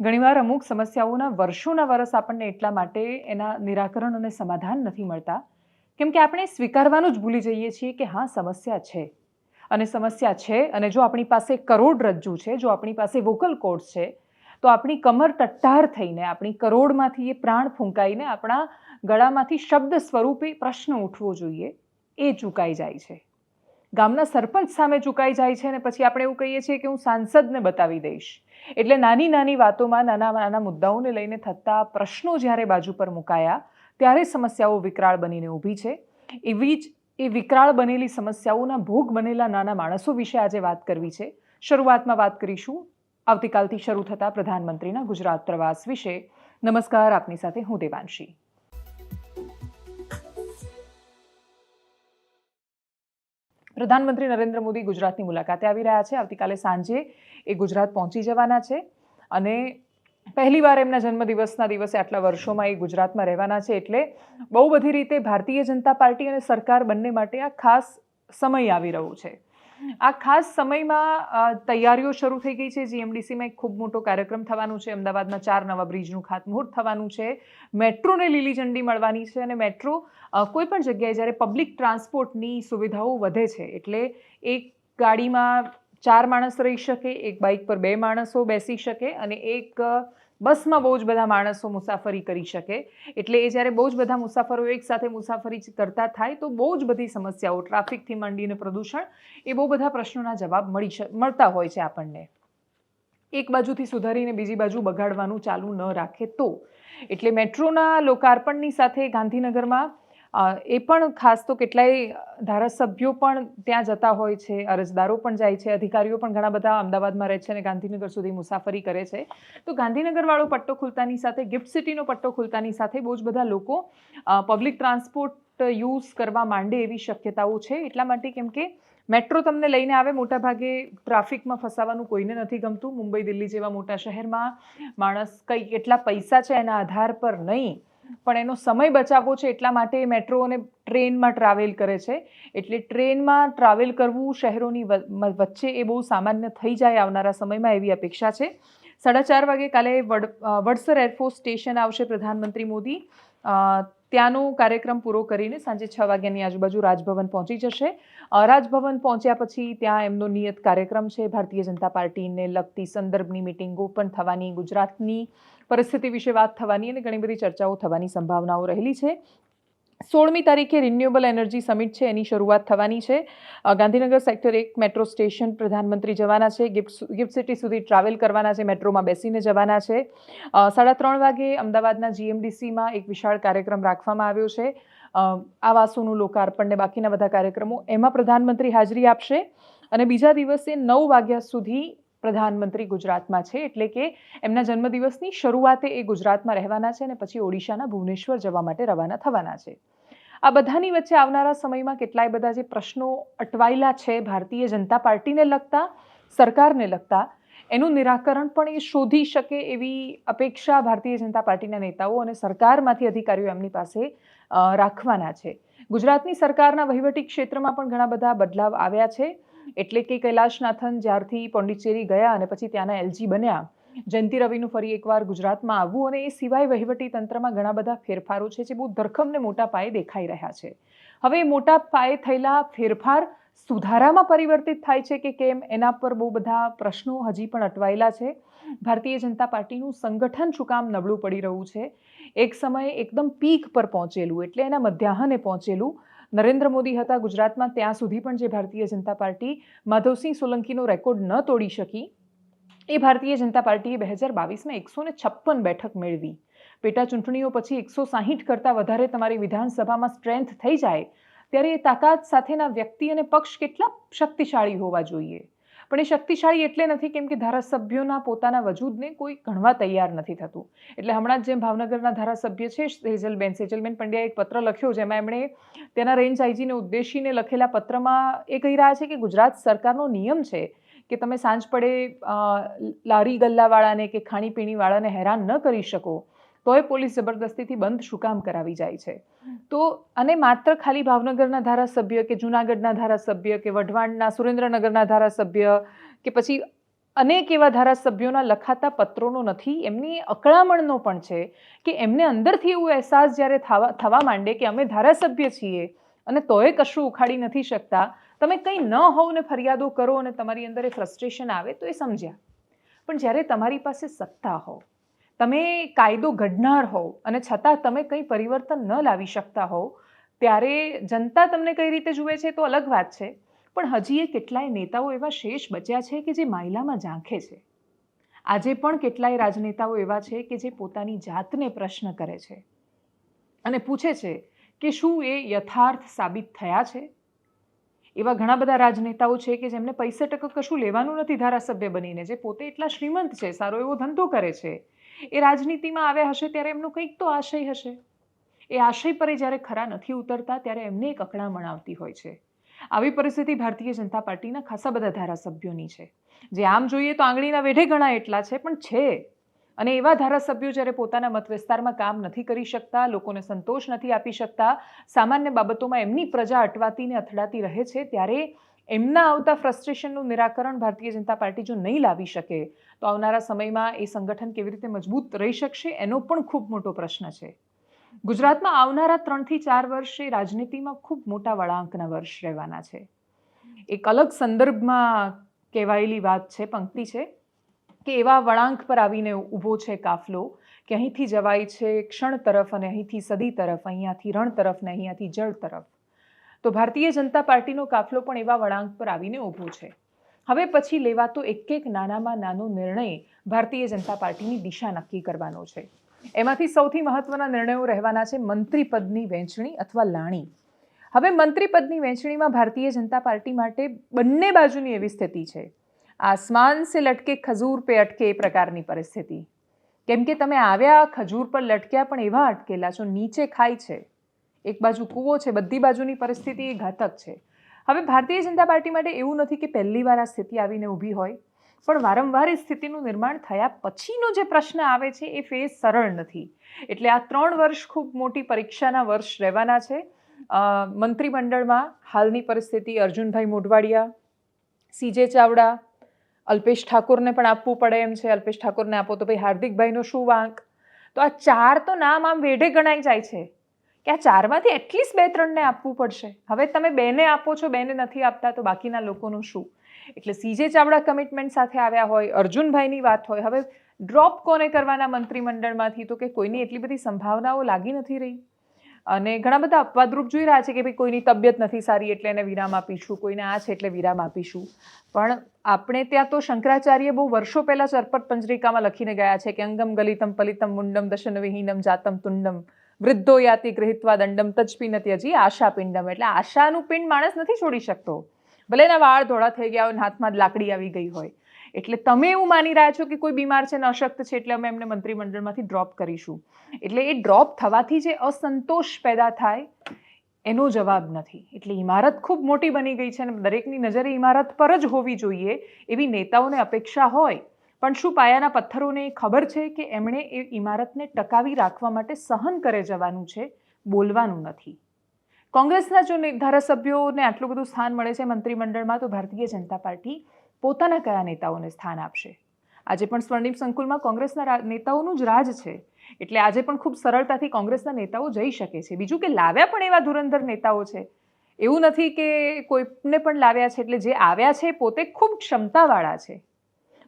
ઘણીવાર અમુક સમસ્યાઓના વર્ષોના વર્ષ આપણને એટલા માટે એના નિરાકરણ અને સમાધાન નથી મળતા. કેમ કે આપણે સ્વીકારવાનું જ ભૂલી જઈએ છીએ કે હા, સમસ્યા છે. અને સમસ્યા છે અને જો આપણી પાસે કરોડરજ્જુ છે, જો આપણી પાસે વોકલ કોર્ડ્સ છે, તો આપણી કમર ટટ્ટાર થઈને, આપણી કરોડમાંથી એ પ્રાણ ફૂંકાઈને આપણા ગળામાંથી શબ્દ સ્વરૂપે પ્રશ્ન ઉઠવો જોઈએ. એ ચૂકાઈ જાય છે. ગામના સરપંચ સામે ચૂકાઈ જાય છે અને પછી આપણે એવું કહીએ છીએ કે હું સાંસદને બતાવી દઈશ. એટલે નાની નાની વાતોમાં નાના નાના મુદ્દાઓને લઈને થતા પ્રશ્નો જ્યારે બાજુ પર મુકાયા, ત્યારે સમસ્યાઓ વિકરાળ બનીને ઊભી છે. એવી જ એ વિકરાળ બનેલી સમસ્યાઓના ભોગ બનેલા નાના માણસો વિશે આજે વાત કરવી છે. શરૂઆતમાં વાત કરીશું આવતીકાલથી શરૂ થતા પ્રધાનમંત્રીના ગુજરાત પ્રવાસ વિશે. નમસ્કાર, આપની સાથે હું દેવાંશી. પ્રધાનમંત્રી નરેન્દ્ર મોદી ગુજરાતની મુલાકાતે આવી રહ્યા છે. આવતીકાલે સાંજે એ ગુજરાત પહોંચી જવાના છે અને પહેલીવાર એમના જન્મદિવસના દિવસે આટલા વર્ષોમાં એ ગુજરાતમાં રહેવાના છે એટલે બહુ બધી રીતે ભારતીય જનતા પાર્ટી અને સરકાર બંને માટે આ ખાસ સમય આવી રહ્યો છે. આ ખાસ સમયમાં તૈયારીઓ શરૂ થઈ ગઈ છે. જીએમડીસીમાં એક ખૂબ મોટો કાર્યક્રમ થવાનું છે. અમદાવાદમાં ચાર નવા બ્રિજનું ખાતમુહૂર્ત થવાનું છે. મેટ્રોને લીલી ઝંડી મળવાની છે અને મેટ્રો કોઈ પણ જગ્યાએ જ્યારે પબ્લિક ટ્રાન્સપોર્ટની સુવિધાઓ વધે છે, એટલે એક ગાડીમાં ચાર માણસ રહી શકે, એક બાઇક પર બે માણસો બેસી શકે અને એક બસમાં બહુ જ બધા માણસો મુસાફરી કરી શકે. એટલે એ જ્યારે બહુ જ બધા મુસાફરો એકસાથે મુસાફરી કરતા થાય, તો બહુ જ બધી સમસ્યાઓ, ટ્રાફિકથી માંડીને પ્રદૂષણ, એ બહુ બધા પ્રશ્નોના જવાબ મળી મળતા હોય છે આપણને. એક બાજુથી સુધારીને બીજી બાજુ બગાડવાનું ચાલુ ન રાખે તો. એટલે મેટ્રોના લોકાર્પણની સાથે ગાંધીનગરમાં એ પણ ખાસ તો કેટલાય ધારાસભ્યો પણ ત્યાં જતા હોય છે, અરજદારો પણ જાય છે, અધિકારીઓ પણ ઘણા બધા અમદાવાદમાં રહે છે અને ગાંધીનગર સુધી મુસાફરી કરે છે. તો ગાંધીનગરવાળો પટ્ટો ખુલતાની સાથે, ગિફ્ટ સિટીનો પટ્ટો ખુલતાની સાથે બહુ જ બધા લોકો પબ્લિક ટ્રાન્સપોર્ટ યુઝ કરવા માંડે એવી શક્યતાઓ છે. એટલા માટે કેમ કે મેટ્રો તમને લઈને આવે, મોટાભાગે ટ્રાફિકમાં ફસાવાનું કોઈને નથી ગમતું. મુંબઈ, દિલ્હી જેવા મોટા શહેરમાં માણસ કઈ કેટલા પૈસા છે એના આધાર પર નહીં પણ એનો સમય બચાવવો છે એટલા માટે મેટ્રો અને ટ્રેનમાં ટ્રાવેલ કરે છે. એટલે ટ્રેનમાં ટ્રાવેલ કરવું શહેરોની વચ્ચે એ બહુ સામાન્ય થઈ જાય આવનારા સમયમાં એવી અપેક્ષા છે. સાડા ચાર વાગે કાલે વડ વડસર એરફોર્સ સ્ટેશન આવશે પ્રધાનમંત્રી મોદી. ત્યાંનો કાર્યક્રમ પૂરો કરીને સાંજે છ વાગ્યાની આજુબાજુ રાજભવન પહોંચી જશે. રાજભવન પહોંચ્યા પછી ત્યાં એમનો નિયત કાર્યક્રમ છે. ભારતીય જનતા પાર્ટીને લગતી સંદર્ભની મિટિંગો પણ થવાની ગુજરાતની પરિસ્થિતિ વિશે વાત થવાની અને ઘણી બધી ચર્ચાઓ થવાની સંભાવનાઓ રહેલી છે. સોળમી તારીખે રિન્યુએબલ એનર્જી સમિટ છે, એની શરૂઆત થવાની છે. ગાંધીનગર સેક્ટર એક મેટ્રો સ્ટેશન પ્રધાનમંત્રી જવાના છે, ગિફ્ટ ગિફ્ટ સિટી સુધી ટ્રાવેલ કરવાના છે, મેટ્રોમાં બેસીને જવાના છે. સાડા ત્રણ વાગે અમદાવાદના જીએમડીસીમાં એક વિશાળ કાર્યક્રમ રાખવામાં આવ્યો છે. આવાસોનું લોકાર્પણ ને બાકીના બધા કાર્યક્રમો એમાં પ્રધાનમંત્રી હાજરી આપશે. અને બીજા દિવસે નવ વાગ્યા સુધી પ્રધાનમંત્રી ગુજરાતમાં છે, એટલે કે એમના જન્મદિવસની શરૂઆતે એ ગુજરાતમાં રહેવાના છે અને પછી ઓડિશાના ભુવનેશ્વર જવા માટે રવાના થવાના છે. આ બધાની વચ્ચે આવનારા સમયમાં કેટલાય બધા જે પ્રશ્નો અટવાયેલા છે, ભારતીય જનતા પાર્ટીને લગતા, સરકારને લગતા, એનું નિરાકરણ પણ એ શોધી શકે એવી અપેક્ષા ભારતીય જનતા પાર્ટીના નેતાઓ અને સરકારમાંથી અધિકારીઓ એમની પાસે રાખવાના છે. ગુજરાતની સરકારના વહીવટી ક્ષેત્રમાં પણ ઘણા બધા બદલાવ આવ્યા છે. એટલે કે કૈલાશનાથન જ્યારથી પોંડિચેરી ગયા અને પછી ત્યાંના એલજી બન્યા. જયંતિ રવિનું ફરી એકવાર ગુજરાતમાં આવવું અને એ સિવાય વહીવટી તંત્રમાં ઘણા બધા ફેરફારો છે જે બહુ ધરખમને મોટા પાયે દેખાઈ રહ્યા છે. હવે મોટા પાયે થયેલા ફેરફાર સુધારામાં પરિવર્તિત થાય છે કે કેમ એના પર બહુ બધા પ્રશ્નો હજી પણ અટવાયેલા છે. ભારતીય જનતા પાર્ટીનું સંગઠન શું કામ નબળું પડી રહ્યું છે? એક સમયે એકદમ પીક પર પહોંચેલું, એટલે એના મધ્યાહને પહોંચેલું નરેન્દ્ર મોદી હતા ગુજરાતમાં ત્યાં સુધી પણ જે ભારતીય જનતા પાર્ટી માધવસિંહ સોલંકીનો રેકોર્ડ ન તોડી શકી, એ ભારતીય જનતા પાર્ટીએ બે હજાર બાવીસમાં એકસો ને છપ્પન બેઠક મેળવી. પેટા ચૂંટણીઓ પછી એકસો સાહીઠ કરતાં વધારે તમારી વિધાનસભામાં સ્ટ્રેન્થ થઈ જાય, ત્યારે એ તાકાત સાથેના વ્યક્તિ અને પક્ષ કેટલા શક્તિશાળી હોવા જોઈએ? પણ એ શક્તિશાળી એટલે નથી કેમ કે ધારાસભ્યોના પોતાના વજૂદને કોઈ ગણવા તૈયાર નથી થતું. એટલે હમણાં જ જેમ ભાવનગરના ધારાસભ્ય છે સેજલબેન સેજલબેન પંડ્યાએ એક પત્ર લખ્યો જેમાં એમણે તેના રેન્જ આઈજીને ઉદ્દેશીને લખેલા પત્રમાં એ કહી રહ્યા છે કે ગુજરાત સરકારનો નિયમ છે કે તમે સાંજ પડે લારી ગલ્લાવાળાને કે ખાણીપીણીવાળાને હેરાન ન કરી શકો. તોય પોલીસ જબરદસ્તીથી બંધ શું કામ કરાવી જાય છે? તો અને માત્ર ખાલી ભાવનગરના ધારાસભ્ય કે જુનાગઢના ધારાસભ્ય કે વઢવાણના સુરેન્દ્રનગરના ધારાસભ્ય કે પછી અનેક એવા ધારાસભ્યોના લખાતા પત્રોનો નથી એમની અકળામણનો પણ છે કે એમને અંદરથી એવું અહેસાસ જ્યારે થવા થવા માંડે કે અમે ધારાસભ્ય છીએ અને તોય કશું ઉખાડી નથી શકતા તમે કંઈ ન હોવ ને ફરિયાદો કરો અને તમારી અંદર એ ફ્રસ્ટ્રેશન આવે તો એ સમજ્યા. પણ જ્યારે તમારી પાસે સત્તા હો તમે કાયદો ઘડનાર હોવ અને છતાં તમે કંઈ પરિવર્તન ન લાવી શકતા હોવ, ત્યારે જનતા તમને કઈ રીતે જુએ છે તો અલગ વાત છે. પણ હજી એ કેટલાય નેતાઓ એવા શેષ બચ્યા છે કે જે માયલામાં ઝાંખે છે. આજે પણ કેટલાય રાજનેતાઓ એવા છે કે જે પોતાની જાતને પ્રશ્ન કરે છે અને પૂછે છે કે શું એ યથાર્થ સાબિત થયા છે? એવા ઘણા બધા રાજનેતાઓ છે કે જેમને પૈસે ટકા કશું લેવાનું નથી ધારાસભ્ય બનીને, જે પોતે એટલા શ્રીમંત છે, સારો એવો ધંધો કરે છે એ રાજનીતિમાં આવ્યા હશે ત્યારે એમનો કંઈક તો આશય હશે. એ આશય પર એ જ્યારે ખરા નથી ઉતરતા ત્યારે એમને એક અકળામણ આવતી હોય છે. આવી પરિસ્થિતિ ભારતીય જનતા પાર્ટીના ખાસા બધા ધારાસભ્યોની છે. જે આમ જોઈએ તો આંગળીના વેઢે ઘણા એટલા છે, પણ છે. અને એવા ધારાસભ્યો જ્યારે પોતાના મત વિસ્તારમાં કામ નથી કરી શકતા, લોકોને સંતોષ નથી આપી શકતા, સામાન્ય બાબતોમાં એમની પ્રજા અટવાતી ને અથડાતી રહે છે, ત્યારે એમના આવતા ફ્રસ્ટ્રેશનનું નિરાકરણ ભારતીય જનતા પાર્ટી જો નહીં લાવી શકે તો આવનારા સમયમાં એ સંગઠન કેવી રીતે મજબૂત રહી શકશે, એનો પણ ખૂબ મોટો પ્રશ્ન છે. ગુજરાતમાં આવનારા ત્રણથી ચાર વર્ષે રાજનીતિમાં ખૂબ મોટા વળાંકના વર્ષ રહેવાના છે. એક અલગ સંદર્ભમાં કહેવાયેલી વાત છે, પંક્તિ છે, કે એવા વળાંક પર આવીને ઊભો છે કાફલો, કે અહીંથી જવાય છે ક્ષણ તરફ અને અહીંથી સદી તરફ, અહીંયાથી રણ તરફ ને અહીંયાથી જળ તરફ. તો ભારતીય જનતા પાર્ટીનો કાફલો પણ એવા વળાંક પર આવીને ઊભો છે. હવે પછી લેવાતો એક એક નાનામાં નાનો નિર્ણય ભારતીય જનતા પાર્ટીની દિશા નક્કી કરવાનો છે. એમાંથી સૌથી મહત્વના નિર્ણયો રહેવાના છે મંત્રી પદની વહેંચણી અથવા લાણી. હવે મંત્રી પદની વહેંચણીમાં ભારતીય જનતા પાર્ટી માટે બંને બાજુની એવી સ્થિતિ છે. આસમાન સે લટકે, ખજૂર પે અટકે એ પ્રકારની પરિસ્થિતિ. કેમ કે તમે આવ્યા, ખજૂર પર લટક્યા પણ એવા અટકેલા છો, નીચે ખાય છે. એક બાજુ કૂવો છે, બધી બાજુની પરિસ્થિતિ એ ઘાતક છે. હવે ભારતીય જનતા પાર્ટી માટે એવું નથી કે પહેલી વાર આ સ્થિતિ આવીને ઊભી હોય, પણ વારંવાર એ સ્થિતિનું નિર્માણ થયા પછીનો જે પ્રશ્ન આવે છે એ ફેઝ સરળ નથી. એટલે આ ત્રણ વર્ષ ખૂબ મોટી પરીક્ષાના વર્ષ રહેવાના છે. મંત્રીમંડળમાં હાલની પરિસ્થિતિ અર્જુનભાઈ મોઢવાડિયા, સીજે ચાવડા, અલ્પેશ ઠાકોરને પણ આપવું પડે એમ છે. અલ્પેશ ઠાકોરને આપો તો ભાઈ હાર્દિકભાઈનો શું વાંક? તો આ ચાર તો નામ આમ વેઢે ગણાઈ જાય છે. કે આ ચારમાંથી એટલીસ્ટ બે ત્રણને આપવું પડશે. હવે તમે બેને આપો છો, બેને નથી આપતા, તો બાકીના લોકોનું શું? એટલે સીજે ચાવડા કમિટમેન્ટ સાથે આવ્યા હોય, અર્જુનભાઈની વાત હોય, હવે ડ્રોપ કોને કરવાના મંત્રીમંડળમાંથી? તો કે કોઈની એટલી બધી સંભાવનાઓ લાગી નથી રહી. અને ઘણા બધા અપવાદરૂપ જોઈ રહ્યા છે કે ભાઈ કોઈની તબિયત નથી સારી એટલે એને વિરામ આપીશું, કોઈને આ છે એટલે વિરામ આપીશું. પણ આપણે ત્યાં તો શંકરાચાર્ય બહુ વર્ષો પહેલાં ચરપટ પંજરિકામાં લખીને ગયા છે કે અંગમ ગલિતમ પલિતમ મુંડમ દશન વિહીનમ જાતમ તુંડમ. વૃદ્ધો યાતિ ગૃહિત્વા દંડમ તજપીન ત્યજી આશા પિંડમ એટલે આશાનું પિંડ માણસ નથી છોડી શકતો. ભલે એના વાળ ધોળા થઈ ગયા હોય હાથમાં લાકડી આવી ગઈ હોય. એટલે તમે એવું માની રહ્યા છો કે કોઈ બીમાર છે ને અશક્ત છે એટલે અમે એમને મંત્રીમંડળમાંથી ડ્રોપ કરીશું. એટલે એ ડ્રોપ થવાથી જે અસંતોષ પેદા થાય, એનો જવાબ નથી. એટલે ઇમારત ખૂબ મોટી બની ગઈ છે અને દરેકની નજરે ઇમારત પર જ હોવી જોઈએ એવી નેતાઓને અપેક્ષા હોય પણ શું પાયાના પથ્થરોને ખબર છે કે એમણે એ ઇમારતને ટકાવી રાખવા માટે સહન કરે જવાનું છે? બોલવાનું નથી. કોંગ્રેસના જો ધારાસભ્યોને આટલું બધું સ્થાન મળે છે મંત્રીમંડળમાં, તો ભારતીય જનતા પાર્ટી પોતાના કયા નેતાઓને સ્થાન આપશે? આજે પણ સ્વર્ણિમ સંકુલમાં કોંગ્રેસના નેતાઓનું જ રાજ છે. એટલે આજે પણ ખૂબ સરળતાથી કોંગ્રેસના નેતાઓ જઈ શકે છે. બીજું કે લાવ્યા પણ એવા ધુરંધર નેતાઓ છે. એવું નથી કે કોઈને પણ લાવ્યા છે. એટલે જે આવ્યા છે પોતે ખૂબ ક્ષમતાવાળા છે.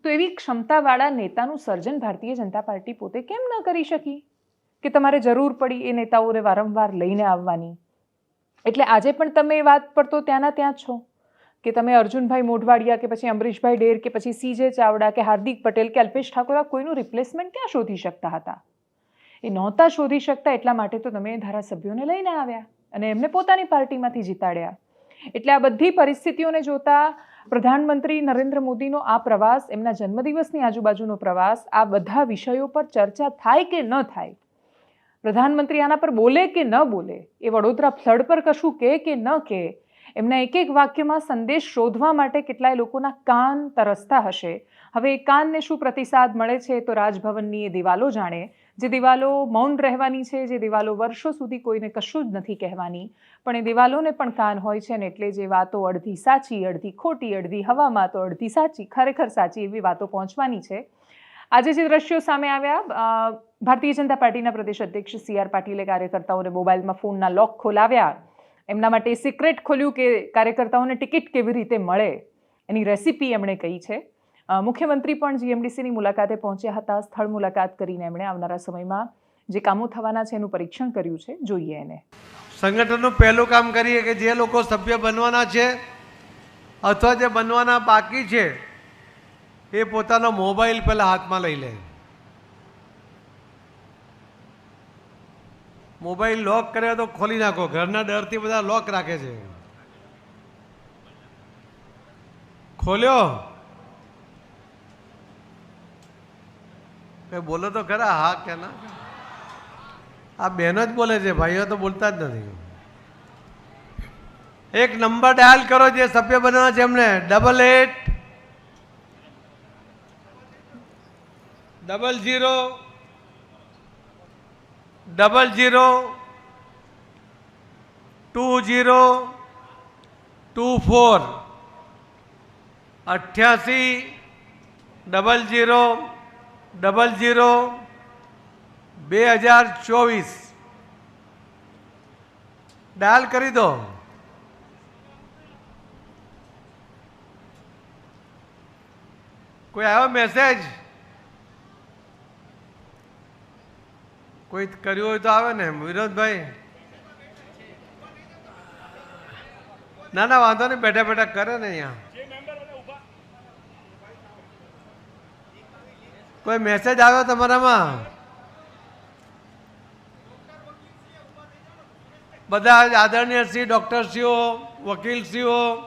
તો એવી ક્ષમતાવાળા નેતાનું સર્જન ભારતીય જનતા પાર્ટી પોતે કેમ ન કરી શકી? કે તમારે જરૂર પડી એ નેતાઓને વારંવાર લઈને આવવાની? એટલે આજે પણ તમે એ વાત પર તો ત્યાંના ત્યાં છો. કે તમે અર્જુનભાઈ મોઢવાડિયા કે પછી અમરીશભાઈ ડેર કે પછી સીજે ચાવડા કે હાર્દિક પટેલ કે અલ્પેશ ઠાકોર કોઈનું રિપ્લેસમેન્ટ ક્યાં શોધી શકતા હતા? એ નહોતા શોધી શકતા એટલા માટે તો તમે ધારાસભ્યોને લઈને આવ્યા અને એમને પોતાની પાર્ટીમાંથી જીતાડ્યા. એટલે આ બધી પરિસ્થિતિઓને જોતા પ્રધાનમંત્રી નરેન્દ્ર મોદીનો આ પ્રવાસ, એમના જન્મદિવસની આજુબાજુનો પ્રવાસ, આ બધા વિષયો પર ચર્ચા થાય કે ન થાય? પ્રધાનમંત્રી આના પર બોલે કે ન બોલે? એ વડોદરા ફ્લડ પર કશું કહે કે ન કહે? એમના એક એક વાક્યમાં સંદેશ શોધવા માટે કેટલાય લોકોના કાન તરસતા હશે. હવે એ કાનને શું પ્રતિસાદ મળે છે તો રાજભવનની એ દિવાલો જાણે જે દિવાલો મૌન રહેવાની છે, જે દિવાલો વર્ષો સુધી કોઈને કશું જ નથી કહેવાની, પણ એ દિવાલોને પણ કાન હોય છે ને એટલે જે વાતો અડધી સાચી, અડધી ખોટી, અડધી હવામાં તો અડધી સાચી, ખરેખર સાચી એવી વાતો પહોંચવાની છે. આજે જે દ્રશ્યો સામે આવ્યા ભારતીય જનતા પાર્ટીના પ્રદેશ અધ્યક્ષ સી આર પાટીલે કાર્યકર્તાઓને મોબાઈલમાં ફોનના લોક ખોલાવ્યા. એમના માટે સિક્રેટ ખોલ્યું કે કાર્યકર્તાઓને ટિકિટ કેવી રીતે મળે, એની રેસીપી એમણે કહી છે. મુખ્યમંત્રી પણ જીએમડીસીની મુલાકાતે પહોંચ્યા હતા. સ્થળ મુલાકાત કરીને એમણે આવનારા સમયમાં જે કામો થવાના છે એનું પરીક્ષણ કર્યું છે. જોઈએ એને. સંગઠનનું પહેલું કામ કરીએ કે જે લોકો સભ્ય બનવાના છે અથવા જે બનવાના બાકી છે, એ પોતાનો મોબાઈલ પહેલાં હાથમાં લઈ લે. મોબાઈલ લોક કર્યો તો ખોલી નાખો. ઘરના ડરથી બધા લોક રાખે છે. ખોલ્યો? કઈ બોલો તો ખરા, હા કે ના? આ બહેનો જ બોલે છે, ભાઈઓ તો બોલતા જ નથી. એક નંબર ડાયલ કરો જે સભ્ય બનવાના છે એમને, double eight. Double zero double zero two zero. Two four. અઠ્યાસી. ડબલ જીરો ડબલ જીરો બે હજાર ચોવીસ. ડાયલ કરી દો. કોઈ આવ્યો મેસેજ કોઈ કર્યું હોય તો આવે ને, વિનોદભાઈ. ના ના, વાંધો નહીં, બેઠા બેઠા કરે ને અહીંયા. કોઈ મેસેજ આવ્યો તમારામાં? બધા આદરણીય શ્રી ડૉક્ટરશ્રીઓ, વકીલશ્રીઓ,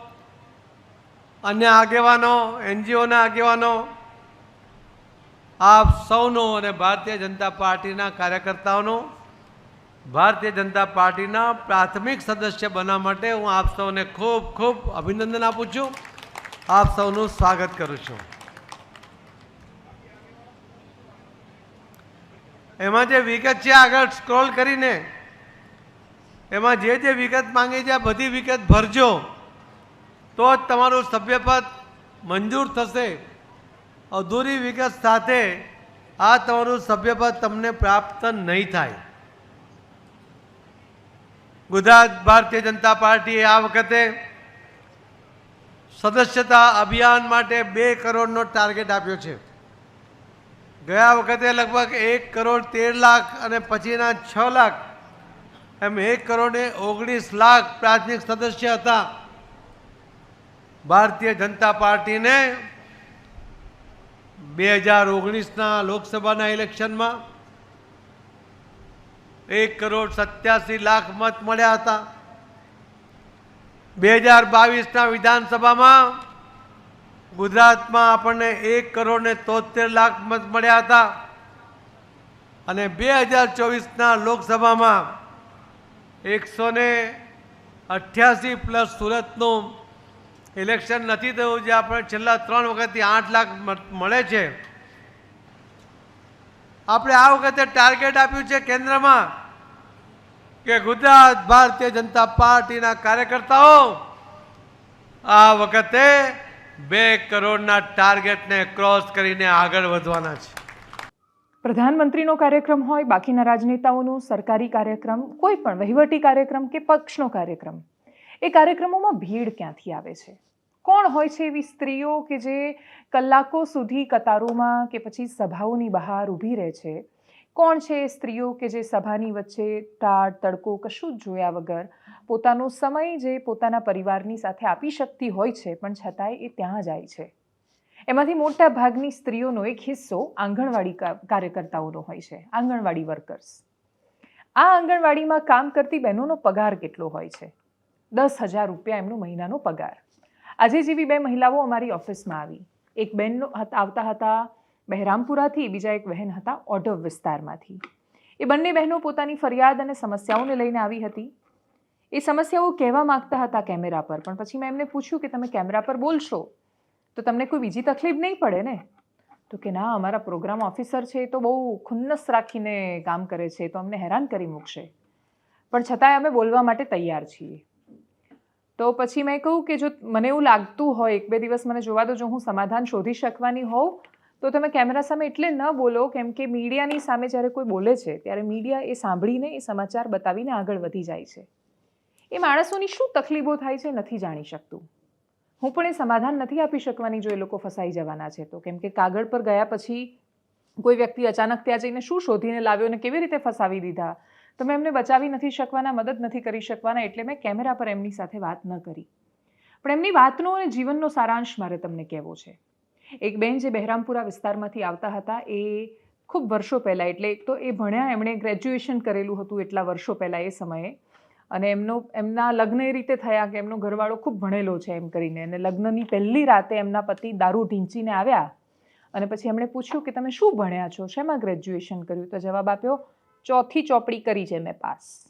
અન્ય આગેવાનો, એનજીઓના આગેવાનો, આપ સૌનો અને ભારતીય જનતા પાર્ટીના કાર્યકર્તાઓનો, ભારતીય જનતા પાર્ટીના પ્રાથમિક સદસ્ય બનવા માટે હું આપ સૌને ખૂબ ખૂબ અભિનંદન આપું છું. આપ સૌનું સ્વાગત કરું છું. એમાં જે વિગત છે, આગળ સ્ક્રોલ કરીને, એમાં જે જે વિગત માંગી છે બધી વિગત ભરજો. તો જ તમારું સભ્યપદ મંજૂર થશે. અધૂરી વિગત સાથે આ તમારું સભ્યપદ તમને પ્રાપ્ત નહીં થાય. ગુજરાત ભારતીય જનતા પાર્ટીએ આ વખતે સદસ્યતા અભિયાન માટે બે કરોડનો ટાર્ગેટ આપ્યો છે. ગયા વખતે લગભગ એક કરોડ તેર લાખ અને પછીના છ લાખ, એમ એક કરોડ ઓગણીસ લાખ પ્રાથમિક સદસ્ય હતા. ભારતીય જનતા પાર્ટીને બે હજાર ઓગણીસના લોકસભાના ઇલેક્શનમાં એક કરોડ સત્યાસી લાખ મત મળ્યા હતા. બે હજાર બાવીસના વિધાનસભામાં ગુજરાતમાં આપણને એક કરોડ ને તોતેર લાખ મત મળ્યા હતા. અને બે હજાર ચોવીસના લોકસભામાં એકસો ને અઠ્યાસી પ્લસ સુરતનું ઇલેક્શન નથી થયું, જે આપણે છેલ્લા ત્રણ વખતથી આઠ લાખ મળે છે. આપણે આ વખતે ટાર્ગેટ આપ્યું છે કેન્દ્રમાં કે ગુજરાત ભારતીય જનતા પાર્ટીના કાર્યકર્તાઓ આ વખતે બે કરોડના ટાર્ગેટને ક્રોસ કરીને આગળ વધવાના છે. પ્રધાનમંત્રીનો કાર્યક્રમ હોય, બાકીના રાજનેતાઓનો, સરકારી કાર્યક્રમ, કોઈ પણ વહીવટી કાર્યક્રમ કે પક્ષનો કાર્યક્રમ, એ કાર્યક્રમોમાં ભીડ ક્યાંથી આવે છે? કોણ હોય છે એવી સ્ત્રીઓ કે જે કલાકો સુધી કતારોમાં કે પછી સભાઓની બહાર ઊભી રહે છે? કોણ છે એ સ્ત્રીઓ કે જે સભાની વચ્ચે ટાળ તડકો કશું જ જોયા વગર પોતાનો સમય જે પોતાના પરિવારની સાથે આપી શકતી હોય છે, પણ છતાંય એ ત્યાં જાય છે. એમાંથી મોટા ભાગની સ્ત્રીઓનો એક હિસ્સો આંગણવાડી કાર્યકર્તાઓનો હોય છે, આંગણવાડી વર્કર્સ. આ આંગણવાડીમાં કામ કરતી બહેનોનો પગાર કેટલો હોય છે? દસ હજાર રૂપિયા એમનો મહિનાનો પગાર. આજે જેવી બે મહિલાઓ અમારી ઓફિસમાં આવી. એક બહેનનો આવતા હતા બહેરામપુરાથી, બીજા એક બહેન હતા ઓઢવ વિસ્તારમાંથી. એ બંને બહેનો પોતાની ફરિયાદ અને સમસ્યાઓને લઈને આવી હતી. એ સમસ્યાઓ કહેવા માંગતા હતા કેમેરા પર. પણ પછી મેં એમને પૂછ્યું કે તમે કેમેરા પર બોલશો? તો તમને કોઈ બીજી તકલીફ નહીં પડે ને? તો કે ના, અમારા પ્રોગ્રામ ઓફિસર છે, એ તો બહુ ખુન્નસ રાખીને કામ કરે છે તો અમને હેરાન કરી મૂકશે. પણ છતાંય અમે બોલવા માટે તૈયાર છીએ. તો પછી મેં કહ્યું કે જો મને એવું લાગતું હોય, એક બે દિવસ મને જોવા દો, જો હું સમાધાન શોધી શકવાની હોઉં, તો તમે કેમેરા સામે એટલે ન બોલો, કેમ કે મીડિયાની સામે જ્યારે કોઈ બોલે છે, ત્યારે મીડિયા એ સાંભળીને એ સમાચાર બતાવીને આગળ વધી જાય છે. એ માણસોની શું તકલીફો થાય છે નથી જાણી શકતું. હું પણ એ સમાધાન નથી આપી શકવાની જો એ લોકો ફસાઈ જવાના છે. તો કેમ કે કાગળ પર ગયા પછી કોઈ વ્યક્તિ અચાનક ત્યાં જઈને શું શોધીને લાવ્યો અને કેવી રીતે ફસાવી દીધા? તમે એમને બચાવી નથી શકવાના, મદદ નથી કરી શકવાના, એટલે મેં કેમેરા પર એમની સાથે વાત ન કરી. પણ એમની વાતનો અને જીવનનો સારાંશ મારે તમને કહેવો છે. એક બેન જે બહેરામપુરા વિસ્તારમાંથી આવતા હતા એ ખૂબ વર્ષો પહેલાં, એટલે એક તો એ ભણ્યા, એમણે ગ્રેજ્યુએશન કરેલું હતું એટલા વર્ષો પહેલાં એ સમયે. અને એમનો, એમના લગ્ન એ રીતે થયા કે એમનો ઘરવાળો ખૂબ ભણેલો છે એમ કરીને. અને લગ્નની પહેલી રાતે એમના પતિ દારૂ ઢીંચીને આવ્યા અને પછી એમણે પૂછ્યું કે તમે શું ભણ્યા છો? શેમાં ગ્રેજ્યુએશન કર્યું? તો જવાબ આપ્યો, ચોથી ચોપડી કરી છે મેં પાસ.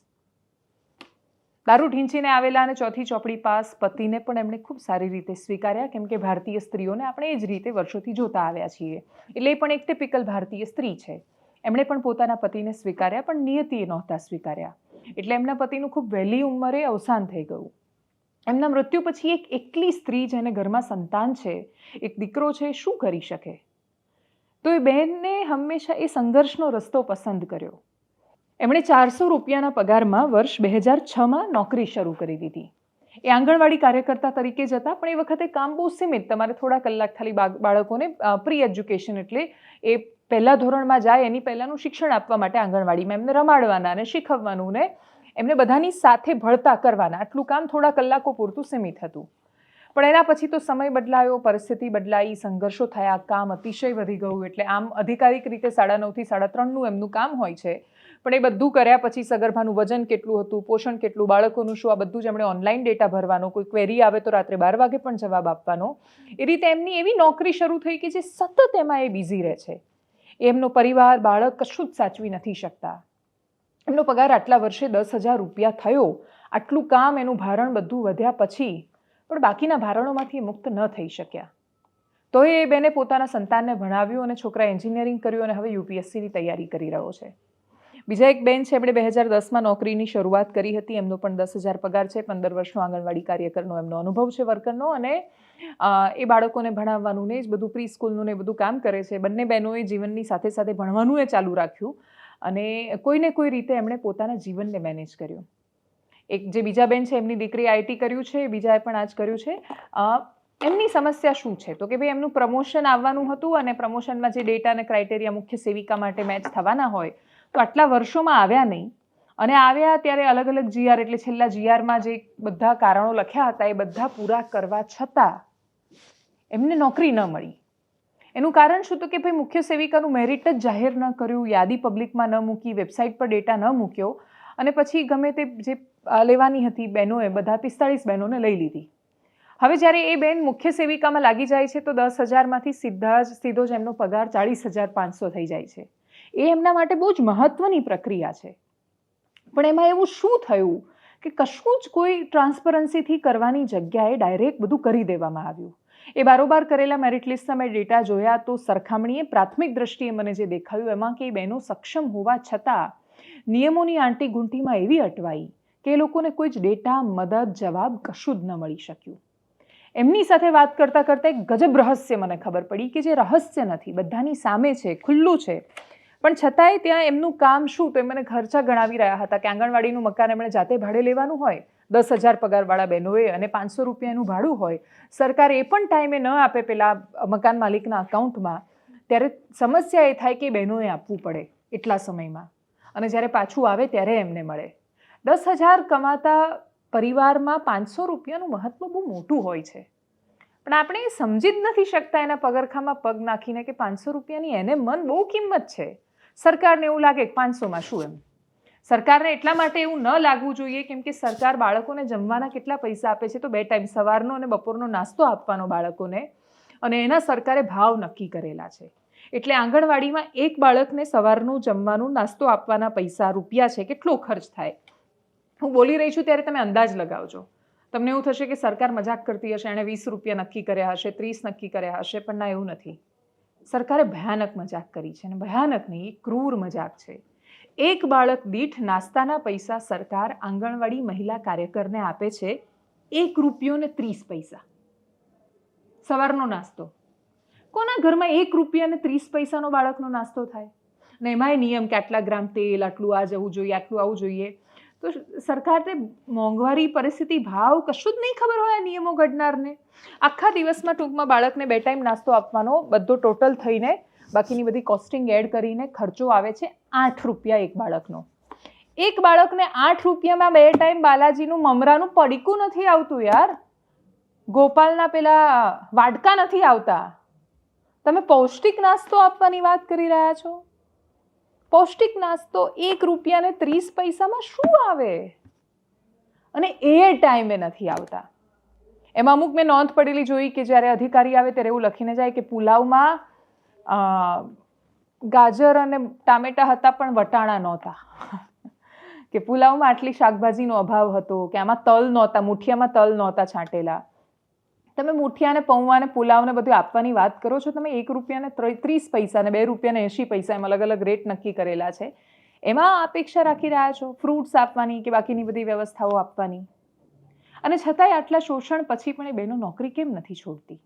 દારૂ ઢીંચીને આવેલા અને ચોથી ચોપડી પાસ પતિને પણ એમણે ખૂબ સારી રીતે સ્વીકાર્યા, કેમ કે ભારતીય સ્ત્રીઓને આપણે એ જ રીતે વર્ષોથી જોતા આવ્યા છીએ. એટલે એ પણ એક ટિપિકલ ભારતીય સ્ત્રી છે. એમણે પણ પોતાના પતિને સ્વીકાર્યા, પણ નિયતિએ નહોતા સ્વીકાર્યા. એટલે એમના પતિનું ખૂબ વહેલી ઉંમરે અવસાન થઈ ગયું. એમના મૃત્યુ પછી એક એકલી સ્ત્રી જેને ઘરમાં સંતાન છે, એક દીકરો છે, શું કરી શકે? તો એ બહેનને હંમેશા એ સંઘર્ષનો રસ્તો પસંદ કર્યો. એમણે ચારસો રૂપિયાના પગારમાં વર્ષ બે હજાર છમાં નોકરી શરૂ કરી દીધી. એ આંગણવાડી કાર્યકર્તા તરીકે જતા પણ એ વખતે કામ બહુ સીમિત. તમારે થોડા કલાક ખાલી બાળકોને પ્રી એજ્યુકેશન એટલે એ પહેલા ધોરણમાં જાય એની પહેલાંનું શિક્ષણ આપવા માટે આંગણવાડીમાં એમને રમાડવાના અને શીખવવાનું ને એમને બધાની સાથે ભળતા કરવાના. આટલું કામ થોડા કલાકો પૂરતું સીમિત હતું. પણ એના પછી તો સમય બદલાયો, પરિસ્થિતિ બદલાઈ, સંઘર્ષો થયા, કામ અતિશય વધી ગયું એટલે આમ અધિકારિક રીતે સાડા નવથી સાડા ત્રણનું એમનું કામ હોય છે. પણ એ બધું કર્યા પછી સગર્ભાનું વજન કેટલું હતું, પોષણ કેટલું, બાળકોનું શું, આ બધું જ એમણે ઓનલાઈન ડેટા ભરવાનો, કોઈ ક્વેરી આવે તો રાત્રે બાર વાગે પણ જવાબ આપવાનો. એ રીતે એમની એવી નોકરી શરૂ થઈ કે જે સતત એમાં એ બિઝી રહે છે. એમનો પરિવાર બાળક કશું જ સાચવી નથી શકતા. એમનો પગાર આટલા વર્ષે દસ હજાર રૂપિયા થયો. આટલું કામ એનું ભારણ બધું વધ્યા પછી પણ બાકીના ભારણોમાંથી મુક્ત ન થઈ શક્યા. તો એ બેને પોતાના સંતાનને ભણાવ્યું અને છોકરા એન્જિનિયરિંગ કર્યું અને હવે યુપીએસસીની તૈયારી કરી રહ્યો છે. બીજા એક બેન છે, એમણે બે હજાર દસમાં નોકરીની શરૂઆત કરી હતી. એમનો પણ દસ હજાર પગાર છે. પંદર વર્ષનો આંગણવાડી કાર્યકરનો એમનો અનુભવ છે વર્કરનો અને એ બાળકોને ભણાવવાનું ને જ બધું પ્રી સ્કૂલનું ને બધું કામ કરે છે. બંને બહેનોએ જીવનની સાથે સાથે ભણવાનું એ ચાલુ રાખ્યું અને કોઈને કોઈ રીતે એમણે પોતાના જીવનને મેનેજ કર્યું. એક જે બીજા બેન છે, એમની દીકરી આઈટી કર્યું છે, બીજાએ પણ આ જ કર્યું છે. એમની સમસ્યા શું છે? તો કે ભાઈ, એમનું પ્રમોશન આવવાનું હતું અને પ્રમોશનમાં જે ડેટા અને ક્રાઇટેરિયા મુખ્ય સેવિકા માટે મેચ થવાના હોય, તો આટલા વર્ષોમાં આવ્યા નહીં. અને આવ્યા ત્યારે અલગ અલગ જીઆર, એટલે છેલ્લા જીઆરમાં જે બધા કારણો લખ્યા હતા, એ બધા પૂરા કરવા છતાં એમને નોકરી ન મળી. એનું કારણ શું તો કે ભાઈ મુખ્ય સેવિકાનું મેરિટ જ જાહેર ન કર્યું, યાદી પબ્લિકમાં ન મૂકી વેબસાઇટ પર ડેટા ન મૂક્યો અને પછી ગમે તે જે લેવાની હતી બહેનોએ બધા પિસ્તાળીસ બહેનોને લઈ લીધી. હવે જ્યારે એ બેન મુખ્ય સેવિકામાં લાગી જાય છે તો દસ હજારમાંથી સીધા જ, સીધો જ એમનો પગાર ચાળીસ હજાર પાંચસો થઈ જાય છે. એ એમના માટે બહુ જ મહત્વની પ્રક્રિયા છે. પણ એમાં એવું શું થયું કે કશું જ કોઈ ટ્રાન્સપરન્સીથી કરવાની જગ્યાએ ડાયરેક્ટ બધું કરી દેવામાં આવ્યું. એ બારોબાર કરેલા મેરિટ લિસ્ટના મેં ડેટા જોયા તો સરખામણીએ પ્રાથમિક દ્રષ્ટિએ મને જે દેખાયું એમાં કે એ બહેનો સક્ષમ હોવા છતાં નિયમોની આંટી ગુંઠીમાં એવી અટવાઈ કે એ લોકોને કોઈ જ ડેટા મદદ, જવાબ કશું જ ન મળી શક્યું. એમની સાથે વાત કરતાં કરતાં એક ગજબ રહસ્ય મને ખબર પડી કે જે રહસ્ય નથી, બધાની સામે છે, ખુલ્લું છે. પણ છતાંય ત્યાં એમનું કામ શું? તો એ મને ખર્ચા ગણાવી રહ્યા હતા. કે આંગણવાડીનું મકાન એમણે જાતે ભાડે લેવાનું હોય, દસ હજાર પગારવાળા બહેનોએ અને પાંચસો રૂપિયાનું ભાડું હોય. સરકાર એ પણ ટાઈમે ન આપે પેલા મકાન માલિકના અકાઉન્ટમાં ત્યારે સમસ્યા એ થાય કે બહેનોએ આપવું પડે એટલા સમયમાં. અને જ્યારે પાછું આવે ત્યારે એમને મળે. દસ હજાર કમાતા પરિવારમાં પાંચસો રૂપિયાનું મહત્ત્વ બહુ મોટું હોય છે. પણ આપણે એ સમજી જ નથી શકતા એના પગરખામાં પગ નાખીને કે પાંચસો રૂપિયાની એને મન બહુ કિંમત છે. સરકારને એવું લાગે પાંચસોમાં શું એમ? સરકારને એટલા માટે એવું ન લાગવું જોઈએ કેમ કે સરકાર બાળકોને જમવાના કેટલા પૈસા આપે છે? તો બે ટાઈમ સવારનો અને બપોરનો નાસ્તો આપવાનો બાળકોને. અને એના સરકારે ભાવ નક્કી કરેલા છે. એટલે આંગણવાડીમાં એક બાળકને સવારનું જમવાનું, નાસ્તો આપવાના પૈસા રૂપિયા છે. કેટલો ખર્ચ થાય? હું બોલી રહી છું ત્યારે તમે અંદાજ લગાવજો. તમને એવું થશે કે સરકાર મજાક કરતી હશે, એણે વીસ રૂપિયા નક્કી કર્યા હશે, ત્રીસ નક્કી કર્યા હશે, પણ ના, એવું નથી. સરકારે ભયાનક મજાક કરી છે અને ભયાનક નહીં ક્રૂર મજાક છે. એક બાળક દીઠ નાસ્તાના પૈસા સરકાર આંગણવાડી મહિલા કાર્યકરને આપે છે, એક રૂપિયો ને ત્રીસ પૈસા. સવારનો નાસ્તો. કોના ઘરમાં એક રૂપિયા ને ત્રીસ પૈસાનો બાળકનો નાસ્તો થાય? ને એમાંય નિયમ કે આટલા ગ્રામ તેલ, આટલું આ જવું જોઈએ, આટલું આવું જોઈએ. તો સરકાર તે મોંઘવારી પરિસ્થિતિ ભાવ કશું જ નહીં ખબર હોય આ નિયમો ઘડનારને. આખા દિવસમાં ટૂંકમાં બાળકને બે ટાઈમ નાસ્તો આપવાનો, બધો ટોટલ થઈને બાકીની બધી કોસ્ટિંગ એડ કરીને ખર્ચો આવે છે આઠ રૂપિયા એક બાળકનો. એક બાળકને આઠ રૂપિયામાં બે ટાઈમ બાલાજીનું મમરાનું પડીકું નથી આવતું યાર. ગોપાલના પેલા વાડકા નથી આવતા. તમે પૌષ્ટિક નાસ્તો આપવાની વાત કરી રહ્યા છો? પૌષ્ટિક નાસ્તો એક રૂપિયા ને ત્રીસ પૈસામાં શું આવે? અને એ ટાઈમે નથી આવતા. એમાં અમુક મેં નોંધ પડેલી જોઈ કે જ્યારે અધિકારી આવે ત્યારે એવું લખીને જાય કે પુલાવમાં ગાજર અને ટામેટા હતા પણ વટાણા નહોતા. કે પુલાવમાં આટલી શાકભાજીનો અભાવ હતો, કે આમાં તલ નહોતા, મુઠિયામાં તલ નહોતા છાંટેલા. તમે મુઠિયાને પૌવાને પુલાવને બધું આપવાની વાત કરો છો, તમે એક રૂપિયાને ત્રી- ત્રીસ પૈસા ને બે રૂપિયાને એંશી પૈસા એમ અલગ અલગ રેટ નક્કી કરેલા છે. એમાં અપેક્ષા રાખી રહ્યા છો? ફ્રૂટ્સ આપવાની કે બાકીની બધી વ્યવસ્થાઓ આપવાની? અને છતાંય આટલા શોષણ પછી પણ એ બહેનો નોકરી કેમ નથી છોડતી?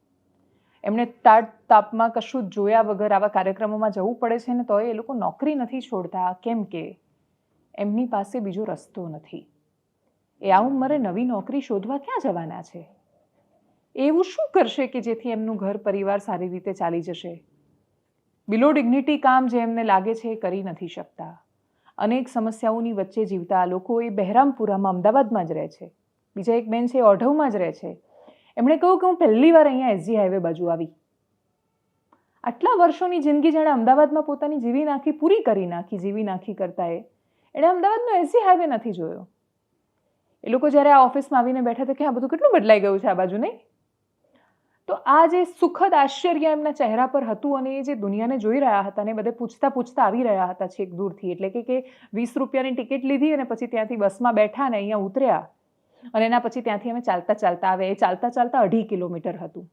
એમણે તાટ તાપમાં કશું જ જોયા વગર આવા કાર્યક્રમોમાં જવું પડે છે ને તોય એ લોકો નોકરી નથી છોડતા. કેમ કે એમની પાસે બીજો રસ્તો નથી. એ આ ઉંમરે નવી નોકરી શોધવા ક્યાં જવાના છે? એવું શું કરશે કે જેથી એમનું ઘર પરિવાર સારી રીતે ચાલી જશે? બિલો ડિગ્નિટી કામ જે એમને લાગે છે એ કરી નથી શકતા. અનેક સમસ્યાઓની વચ્ચે જીવતા આ લોકો એ બહેરામપુરામાં અમદાવાદમાં જ રહે છે. બીજા એક બેન છે એ ઓઢવમાં જ રહે છે. એમણે કહ્યું કે હું પહેલી વાર અહીંયા એસજી હાઈવે બાજુ આવી. આટલા વર્ષોની જિંદગી જેણે અમદાવાદમાં પોતાની જીવી નાખી, પૂરી કરી નાખી, જીવી નાખી કરતા એ. એણે અમદાવાદનો એસજી હાઈવે નથી જોયો. એ લોકો જ્યારે આ ઓફિસમાં આવીને બેઠા હતા કે આ બધું કેટલું બદલાઈ ગયું છે આ બાજુ, નહીં? તો આ જે સુખદ આશ્ચર્ય એમના ચહેરા પર હતું અને એ જે દુનિયાને જોઈ રહ્યા હતા ને બધે પૂછતા પૂછતા આવી રહ્યા હતા છેક દૂરથી. એટલે કે કે વીસ રૂપિયાની ટિકિટ લીધી અને પછી ત્યાંથી બસમાં બેઠા ને અહીંયા ઉતર્યા. અને એના પછી ત્યાંથી અમે ચાલતા ચાલતા આવે એ ચાલતા ચાલતા અઢી કિલોમીટર હતું.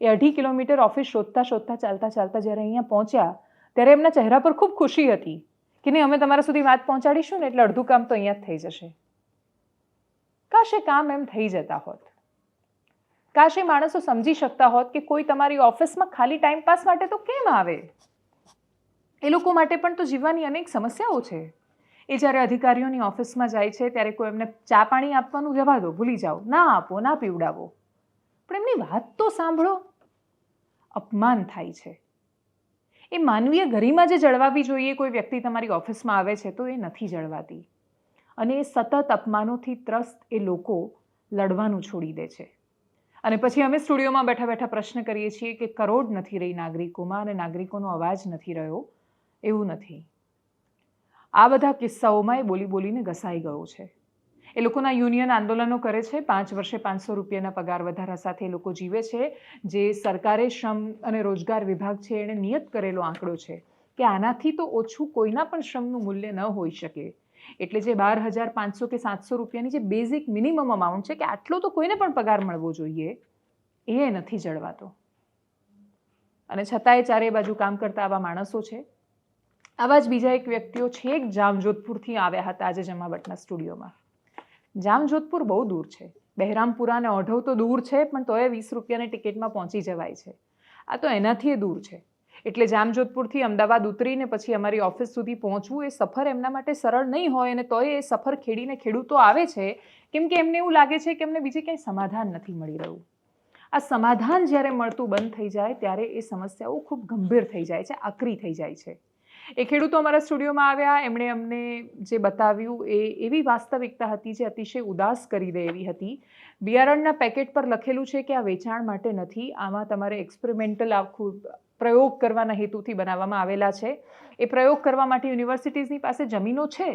એ અઢી કિલોમીટર ઓફિસ શોધતા શોધતા ચાલતા ચાલતા જ્યારે અહીંયા પહોંચ્યા, ત્યારે એમના ચહેરા પર ખૂબ ખુશી હતી કે નહીં, અમે તમારા સુધી વાત પહોંચાડીશું ને એટલે અડધું કામ તો અહીંયા જ થઈ જશે. કાશે કામ એમ થઈ જતા હોત. કાશ એ માણસો સમજી શકતા હોત કે કોઈ તમારી ઓફિસમાં ખાલી ટાઈમ પાસ માટે તો કેમ આવે? એ લોકો માટે પણ તો જીવવાની અનેક સમસ્યાઓ છે. એ જ્યારે અધિકારીઓની ઓફિસમાં જાય છે, ત્યારે કોઈ એમને ચા પાણી આપવાનું જવા દો, ભૂલી જાઓ. ના આપો, ના પીવડાવો. પણ એમની વાત તો સાંભળો. અપમાન થાય છે. એ માનવીય ગરિમા જે જળવાવી જોઈએ, કોઈ વ્યક્તિ તમારી ઓફિસમાં આવે છે, તો એ નથી જળવાતી. અને એ સતત અપમાનોથી ત્રસ્ત એ લોકો લડવાનું છોડી દે છે. અને પછી અમે સ્ટુડિયોમાં બેઠા બેઠા પ્રશ્ન કરીએ છીએ કે કરોડ નથી રહી નાગરિકોમાં અને નાગરિકોનો અવાજ નથી રહ્યો, એવું નથી. આ બધા કિસ્સાઓમાં એ બોલી બોલીને ઘસાઈ ગયો છે. એ લોકોના યુનિયન આંદોલનો કરે છે, પાંચ વર્ષે પાંચસો રૂપિયાના પગાર વધારા સાથે એ લોકો જીવે છે, જે સરકારે શ્રમ અને રોજગાર વિભાગ છે, એણે નિયત કરેલો આંકડો છે કે આનાથી તો ઓછું કોઈના પણ શ્રમનું મૂલ્ય ન હોઈ શકે. એટલે જે બાર હજાર પાંચસો કે સાતસો રૂપિયાની જે બેઝિક મિનિમમ અમાઉન્ટ છે, કે આટલો તો કોઈને પણ પગાર મળવો જોઈએ, એ નથી જળવાતો. અને છતાંય ચારે બાજુ કામ કરતા આવા માણસો છે. આવા જ બીજા એક વ્યક્તિઓ છેક જામજોધપુરથી આવ્યા હતા આજે જમાવટના સ્ટુડિયોમાં. જામજોધપુર બહુ દૂર છે. બહેરામપુરા અને ઓઢવ તો દૂર છે, પણ તોય વીસ રૂપિયાની ટિકિટમાં પહોંચી જવાય છે. આ તો એનાથી દૂર છે. એટલે જામજોધપુરથી અમદાવાદ ઉતરીને પછી અમારી ઓફિસ સુધી પહોંચવું એ સફર એમના માટે સરળ નહીં હોય અને તોય એ સફર ખેડીને ખેડૂતો આવે છે, કેમ કે એમને એવું લાગે છે કે એમને બીજે ક્યાંય સમાધાન નથી મળી રહ્યું. આ સમાધાન જ્યારે મળતું બંધ થઈ જાય ત્યારે એ સમસ્યાઓ ખૂબ ગંભીર થઈ જાય છે, આકરી થઈ જાય છે. એ ખેડૂતો અમારા સ્ટુડિયોમાં આવ્યા, એમણે અમને જે બતાવ્યું એ એવી વાસ્તવિકતા હતી જે અતિશય ઉદાસ કરી દે એવી હતી. બિયારણના પેકેટ પર લખેલું છે કે આ વેચાણ માટે નથી, આમાં તમારે એક્સપેરિમેન્ટલ આખું પ્રયોગ કરવાના હેતુથી બનાવવામાં આવેલા છે. એ પ્રયોગ કરવા માટે યુનિવર્સિટીઝની પાસે જમીનો છે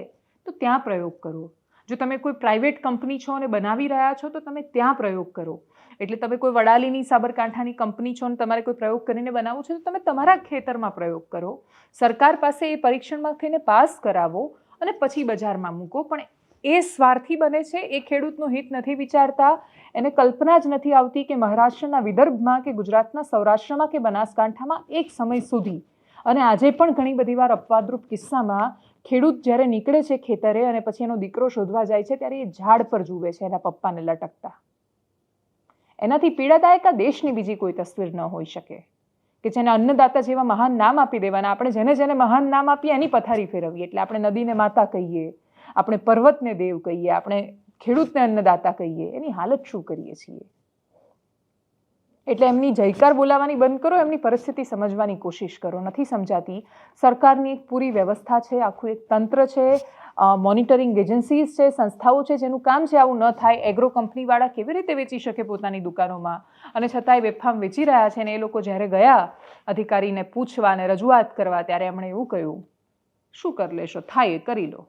તો ત્યાં પ્રયોગ કરો. જો તમે કોઈ પ્રાઇવેટ કંપની છો અને બનાવી રહ્યા છો તો તમે ત્યાં પ્રયોગ કરો. એટલે તમે કોઈ વડાલીની, સાબરકાંઠાની કંપની છો અને તમારે કોઈ પ્રયોગ કરીને બનાવવું છે તો તમે તમારા ખેતરમાં પ્રયોગ કરો. સરકાર પાસે એ પરીક્ષણમાં થઈને પાસ કરાવો અને પછી બજારમાં મૂકો. પણ એ સ્વાર્થી બને છે, એ ખેડૂતનું હિત નથી વિચારતા, એને કલ્પના જ નથી આવતી કે મહારાષ્ટ્રના વિદર્ભમાં કે ગુજરાતના સૌરાષ્ટ્રમાં કે બનાસકાંઠામાં એક સમય સુધી. અને આજે પણ ઘણી બધી વાર અપવાદરૂપ કિસ્સામાં ખેડૂત જ્યારે નીકળે છે ખેતરે અને પછી એનો દીકરો શોધવા જાય છે, ત્યારે એ ઝાડ પર જુએ છે એના પપ્પાને લટકતા. એનાથી પીડાદાયક આ દેશની બીજી કોઈ તસવીર ન હોઈ શકે. કે જેને અન્નદાતા જેવા મહાન નામ આપી દેવાના, આપણે જેને જેને મહાન નામ આપીએ એની પથારી ફેરવીએ. એટલે આપણે નદીને માતા કહીએ આપણે પર્વતને દેવ કહીએ, આપણે ખેડૂતને અન્નદાતા કહીએ, એની હાલત શું કરીએ છીએ? એટલે એમની જયકાર બોલાવવાની બંધ કરો, એમની પરિસ્થિતિ સમજવાની કોશિશ કરો. નથી સમજાતી. સરકારની એક પૂરી વ્યવસ્થા છે, આખું એક તંત્ર છે મોનિટરિંગ એજન્સીઝ છે, સંસ્થાઓ છે, જેનું કામ છે આવું ન થાય, એગ્રો કંપનીવાળા કેવી રીતે વેચી શકે પોતાની દુકાનોમાં? અને છતાંય બેફામ વેચી રહ્યા છે ને એ લોકો જ્યારે ગયા, અધિકારીને પૂછવા અને રજૂઆત કરવા, ત્યારે એમણે એવું કહ્યું, શું કરી લેશો? થાય એ, કરી લો.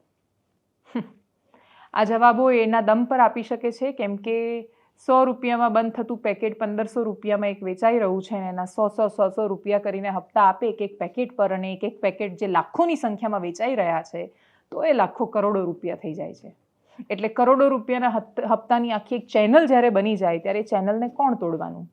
આ જવાબો એના દમ પર આપી શકે છે, કેમ કે સો રૂપિયામાં બંધ થતું પેકેટ પંદરસો રૂપિયામાં એક વેચાઈ રહ્યું છે અને એના સો સો સો સો રૂપિયા કરીને હપ્તા આપે એક એક પેકેટ પર અને એક એક પેકેટ જે લાખોની સંખ્યામાં વેચાઈ રહ્યા છે, તો એ લાખો કરોડો રૂપિયા થઈ જાય છે. એટલે કરોડો રૂપિયાના હપ્ત- હપ્તાની આખી એક ચેનલ જ્યારે બની જાય ત્યારે ચેનલને કોણ તોડવાનું?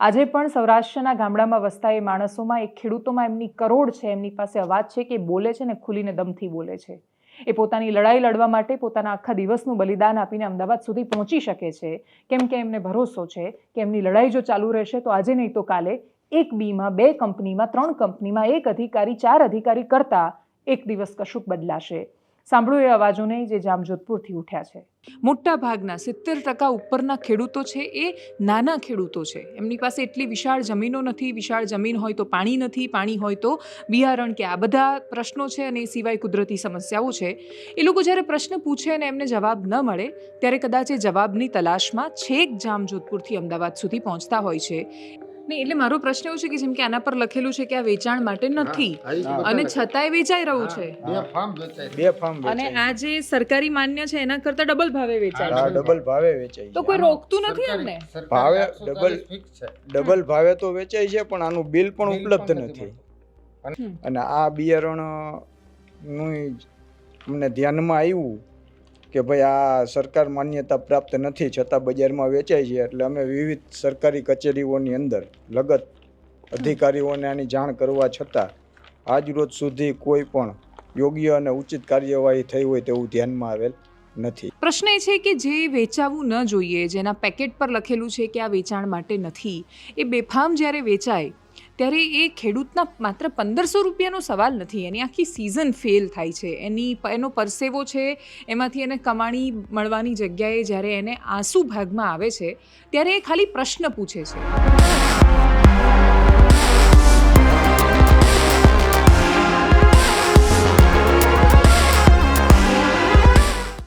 આજે પણ સૌરાષ્ટ્રના ગામડામાં વસતા એ માણસોમાં, એ ખેડૂતોમાં એમની કરોડ છે, એમની પાસે અવાજ છે કે બોલે છે ને ખુલીને દમથી બોલે છે. એ પોતાની લડાઈ લડવા માટે પોતાના આખા દિવસનું બલિદાન આપીને અમદાવાદ સુધી પહોંચી શકે છે. કેમ કે એમને ભરોસો છે કે એમની લડાઈ જો ચાલુ રહેશે તો આજે નહીં તો કાલે એક બીમાં, બે કંપનીમાં, ત્રણ કંપનીમાં એક અધિકારી, ચાર અધિકારી કરતાં એક દિવસ કશુંક બદલાશે. સાંભળો એ અવાજોને જે જામજોધપુરથી ઉઠ્યા છે. મોટા ભાગના સિત્તેર ટકા ઉપરના ખેડૂતો છે એ નાના ખેડૂતો છે. એમની પાસે એટલી વિશાળ જમીનો નથી, વિશાળ જમીન હોય તો પાણી નથી, પાણી હોય તો બિયારણ કે આ બધા પ્રશ્નો છે અને એ સિવાય કુદરતી સમસ્યાઓ છે. એ લોકો જ્યારે પ્રશ્ન પૂછે અને એમને જવાબ ન મળે, ત્યારે કદાચ એ જવાબની તલાશમાં છેક જામજોધપુરથી અમદાવાદ સુધી પહોંચતા હોય છે. ને એટલે મારો પ્રશ્ન એવો છે કે જેમ કે આના પર લખેલું છે કે આ વેચાણ માટે નથી. અને છતાંય વેચાઈ રહ્યું છે. બે ફાર્મ વેચાય બે ફાર્મ અને આ જે સરકારી માન્ય છે એના કરતા ડબલ ભાવે વેચાય છે. ડબલ ભાવે વેચાય તો કોઈ રોકતું નથી એમને? ભાવે ડબલ- ડબલ ભાવે તો વેચાય છે પણ આનું બિલ પણ ઉપલબ્ધ નથી નથી. અને આ બિયારણનું અમને ધ્યાનમાં આવ્યું કે ભાઈ આ સરકાર માન્યતા પ્રાપ્ત નથી, છતાં બજારમાં વેચાય છે. એટલે અમે વિવિધ સરકારી કચેરીઓની અંદર લગત અધિકારીઓને આની જાણ કરવા છતાં આજ રોજ સુધી કોઈ પણ યોગ્ય અને ઉચિત કાર્યવાહી થઈ હોય તેવું ધ્યાનમાં આવેલ નથી. પ્રશ્ન એ છે કે જે વેચાવું ન જોઈએ, જેના પેકેટ પર લખેલું છે કે આ વેચાણ માટે નથી, એ બેફામ જ્યારે વેચાય ત્યારે એ ખેડૂતના માત્ર પંદરસો રૂપિયાનો સવાલ નથી એની આખી સિઝન ફેલ થાય છે. એની એનો પરસેવો છે એમાંથી એને કમાણી મળવાની જગ્યાએ જ્યારે એને આંસુ ભાગમાં આવે છે ત્યારે એ ખાલી પ્રશ્ન પૂછે છે.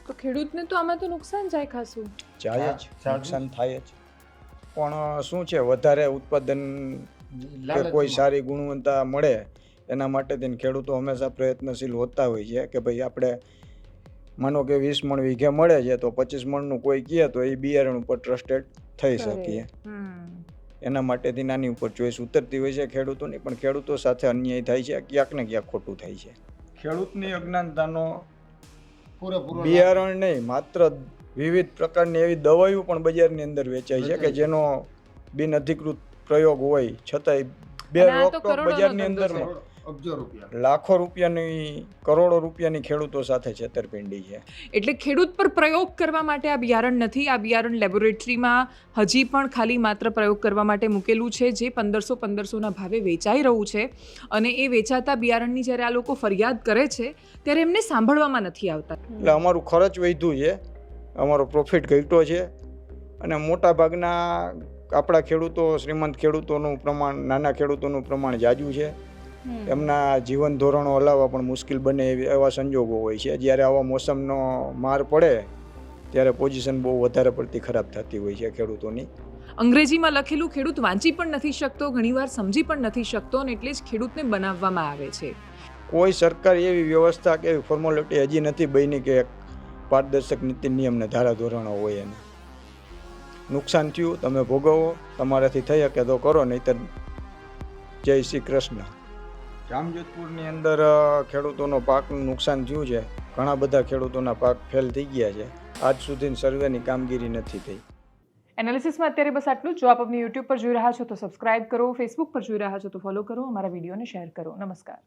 તો ખેડૂતને તો આમાં તો નુકસાન જાય ખાસું. જાય જ નુકસાન થાય જ. પણ શું છે વધારે ઉત્પાદન કે કોઈ સારી ગુણવત્તા મળે એના માટે તેને ખેડૂતો હંમેશા પ્રયત્નશીલ હોતા હોય છે કે ભાઈ આપણે માનો કે વીસ મણ વીઘે મળે છે તો પચીસ મણનું કોઈ કહે તો એ બિયારણ ઉપર ટ્રસ્ટેડ થઈ શકીએ. એના માટેથી નાની ઉપર ચોઈસ ઉતરતી હોય છે ખેડૂતોની પણ ખેડૂતો સાથે અન્યાય થાય છે ક્યાંક ને ક્યાંક ખોટું થાય છે. ખેડૂતની અજ્ઞાનતાનો પૂરેપૂરો બિયારણ નહીં માત્ર વિવિધ પ્રકારની એવી દવાઈઓ પણ બજારની અંદર વેચાય છે કે જેનો બિન અધિકૃત પ્રયોગ હોય છતાંય બે રોકટોક બજારની અંદર છે. અબજો રૂપિયા. લાખો રૂપિયાની કરોડો રૂપિયાની ખેડૂતો સાથે છેતરપિંડી છે. એટલે ખેડૂત પર પ્રયોગ કરવા માટે આ બિયારણ નથી આ બિયારણ લેબોરેટરીમાં હજી પણ ખાલી માત્ર પ્રયોગ કરવા માટે મૂકેલું છે જે પંદરસો પંદરસોના ભાવે વેચાઈ રહ્યું છે. અને એ વેચાતા બિયારણની જ્યારે આ લોકો ફરિયાદ કરે છે ત્યારે એમને સાંભળવામાં નથી આવતા. એટલે અમારું ખર્ચ વધ્યું છે અમારો પ્રોફિટ ઘટ્યો છે અને મોટા ભાગના આપણા ખેડૂતો શ્રીમંત ખેડૂતોનું પ્રમાણ નાના ખેડૂતોનું પ્રમાણ જાજુ છે. એમના જીવન ધોરણો હલાવવા પણ મુશ્કેલ બને એવા સંજોગો હોય છે. જ્યારે આવા મોસમનો માર પડે ત્યારે પોઝિશન બહુ વધારે પડતી ખરાબ થતી હોય છે ખેડૂતોની. અંગ્રેજીમાં લખેલું ખેડૂત વાંચી પણ નથી શકતો ઘણીવાર સમજી પણ નથી શકતો અને એટલે જ ખેડૂતને બનાવવામાં આવે છે. કોઈ સરકાર એવી વ્યવસ્થા કે એવી ફોર્મોલિટી હજી નથી બની કે પારદર્શક નીતિ નિયમને ધારા ધોરણો હોય એને. નુકસાન થયું, તમે ભોગવો, તમારાથી થઈ શકે તો કરો, નહીતર જય શ્રી કૃષ્ણ. જામજોધપુરની અંદર ખેડૂતોનો પાકનું નુકસાન થયું છે. ઘણા બધા ખેડૂતોના પાક ફેલ થઈ ગયા છે. આજ સુધી સર્વેની કામગીરી નથી થઈ. એનાલિસિસમાં અત્યારે બસ આટલું જો. આપ અમને યુટ્યુબ પર જોઈ રહ્યા છો તો સબસ્ક્રાઇબ કરો, ફેસબુક પર જોઈ રહ્યા છો તો ફોલો કરો, અમારા વિડીયોને શેર કરો. નમસ્કાર.